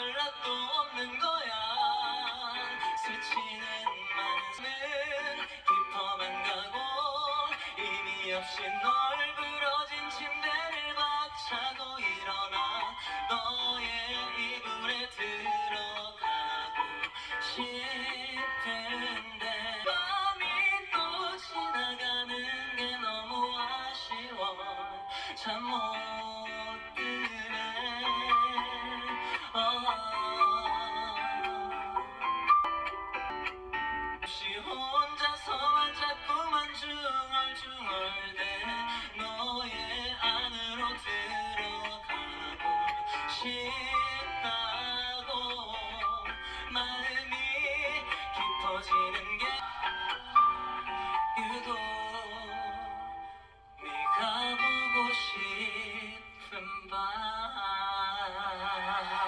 연락도 없는 거야. 스치는 만은 깊어만 가고 의미 없이 널 부러진 침대를 박차고 일어나 너의 이불에 들어가고 싶은데 밤이 또 지나가는 게 너무 아쉬워. 참못 뭐 싶다고 마음이 깊어지는 게 유독 네가 보고 싶은 밤.